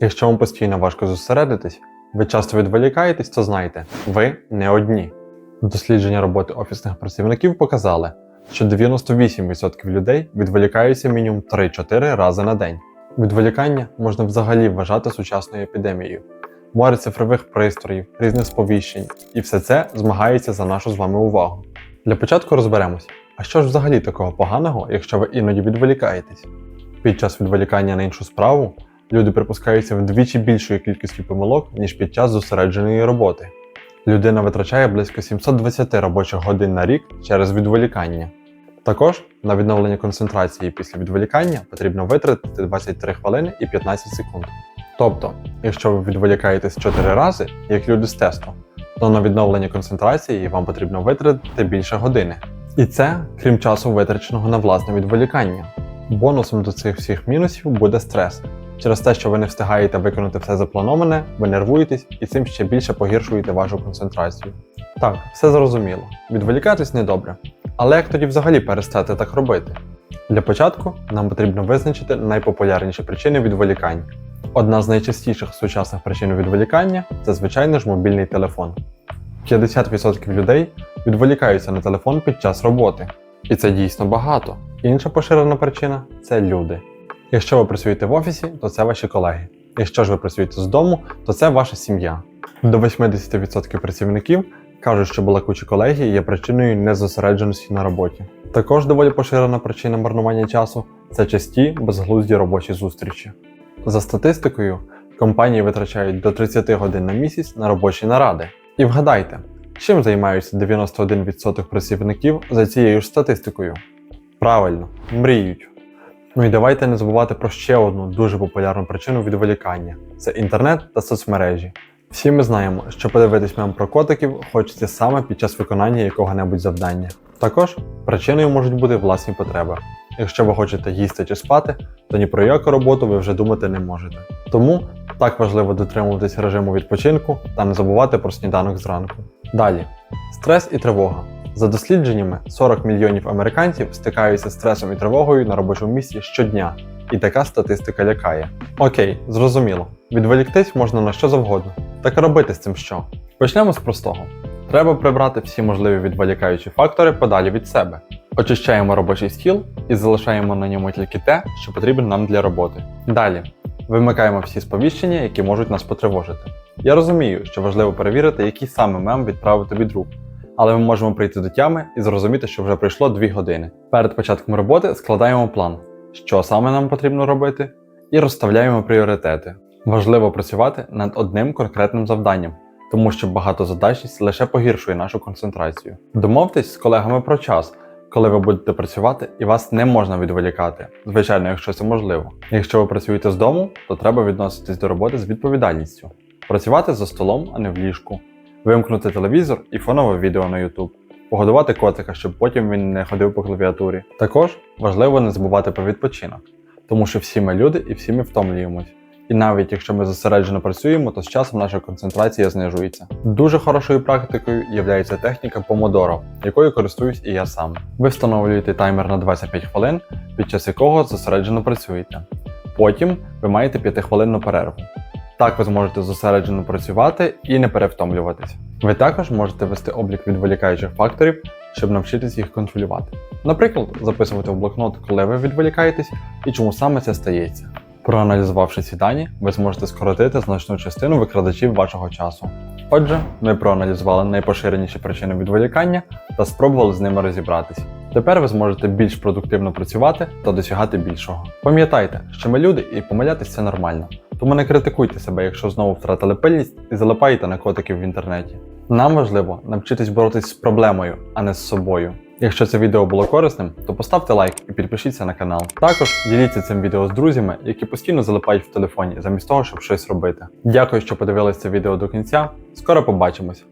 Якщо вам постійно важко зосередитись, ви часто відволікаєтесь, то знайте, ви не одні. Дослідження роботи офісних працівників показали, що 98% людей відволікаються мінімум 3-4 рази на день. Відволікання можна взагалі вважати сучасною епідемією. Море цифрових пристроїв, різних сповіщень, і все це змагається за нашу з вами увагу. Для початку розберемось, а що ж взагалі такого поганого, якщо ви іноді відволікаєтесь? Під час відволікання на іншу справу люди припускаються вдвічі більшою кількістю помилок, ніж під час зосередженої роботи. Людина витрачає близько 720 робочих годин на рік через відволікання. Також на відновлення концентрації після відволікання потрібно витратити 23 хвилини і 15 секунд. Тобто, якщо ви відволікаєтесь 4 рази, як люди з тесту, то на відновлення концентрації вам потрібно витратити більше години. І це крім часу витраченого на власне відволікання. Бонусом до цих всіх мінусів буде стрес. Через те, що ви не встигаєте виконати все заплановане, ви нервуєтесь і цим ще більше погіршуєте вашу концентрацію. Так, все зрозуміло. Відволікатись недобре. Але як тоді взагалі перестати так робити? Для початку нам потрібно визначити найпопулярніші причини відволікань. Одна з найчастіших сучасних причин відволікання це, звичайно ж, мобільний телефон. 50% людей відволікаються на телефон під час роботи. І це дійсно багато. Інша поширена причина це люди. Якщо ви працюєте в офісі, то це ваші колеги. Якщо ж ви працюєте з дому, то це ваша сім'я. До 80% працівників кажуть, що балакучі колеги є причиною незосередженості на роботі. Також доволі поширена причина марнування часу це часті безглузді робочі зустрічі. За статистикою, компанії витрачають до 30 годин на місяць на робочі наради. І вгадайте, чим займаються 91% працівників за цією ж статистикою? Правильно, мріють. Ну і давайте не забувати про ще одну дуже популярну причину відволікання це інтернет та соцмережі. Всі ми знаємо, що подивитись мем про котиків хочеться саме під час виконання якого-небудь завдання. Також причиною можуть бути власні потреби. Якщо ви хочете їсти чи спати, то ні про яку роботу ви вже думати не можете. Тому так важливо дотримуватись режиму відпочинку та не забувати про сніданок зранку. Далі стрес і тривога. За дослідженнями, 40 мільйонів американців стикаються з стресом і тривогою на робочому місці щодня, і така статистика лякає. Окей, зрозуміло. Відволіктись можна на що завгодно. Так робити з цим що? Почнемо з простого. Треба прибрати всі можливі відволікаючі фактори подалі від себе. Очищаємо робочий стіл і залишаємо на ньому тільки те, що потрібно нам для роботи. Далі вимикаємо всі сповіщення, які можуть нас потривожити. Я розумію, що важливо перевірити, який саме мем відправив тобі друг, але ми можемо прийти до тями і зрозуміти, що вже пройшло 2 години. Перед початком роботи складаємо план, що саме нам потрібно робити, і розставляємо пріоритети. Важливо працювати над одним конкретним завданням, тому що багатозадачність лише погіршує нашу концентрацію. Домовтесь з колегами про час, коли ви будете працювати і вас не можна відволікати, звичайно, якщо це можливо. Якщо ви працюєте з дому, то треба відноситись до роботи з відповідальністю, працювати за столом, а не в ліжку, вимкнути телевізор і фонове відео на YouTube, погодувати котика, щоб потім він не ходив по клавіатурі. Також важливо не забувати про відпочинок, тому що всі ми люди і всі ми втомлюємось. І навіть якщо ми зосереджено працюємо, то з часом наша концентрація знижується. Дуже хорошою практикою є техніка Pomodoro, якою користуюсь і я сам. Ви встановлюєте таймер на 25 хвилин, під час якого зосереджено працюєте. Потім ви маєте 5-хвилинну перерву. Так ви зможете зосереджено працювати і не перевтомлюватись. Ви також можете вести облік відволікаючих факторів, щоб навчитись їх контролювати. Наприклад, записувати в блокнот, коли ви відволікаєтесь і чому саме це стається. Проаналізувавши ці дані, ви зможете скоротити значну частину викрадачів вашого часу. Отже, ми проаналізували найпоширеніші причини відволікання та спробували з ними розібратись. Тепер ви зможете більш продуктивно працювати та досягати більшого. Пам'ятайте, що ми люди і помилятися це нормально, тому не критикуйте себе, якщо знову втратили пильність і залипаєте на котиків в інтернеті. Нам важливо навчитись боротись з проблемою, а не з собою. Якщо це відео було корисним, то поставте лайк і підпишіться на канал. Також діліться цим відео з друзями, які постійно залипають в телефоні, замість того, щоб щось робити. Дякую, що подивилися це відео до кінця. Скоро побачимось!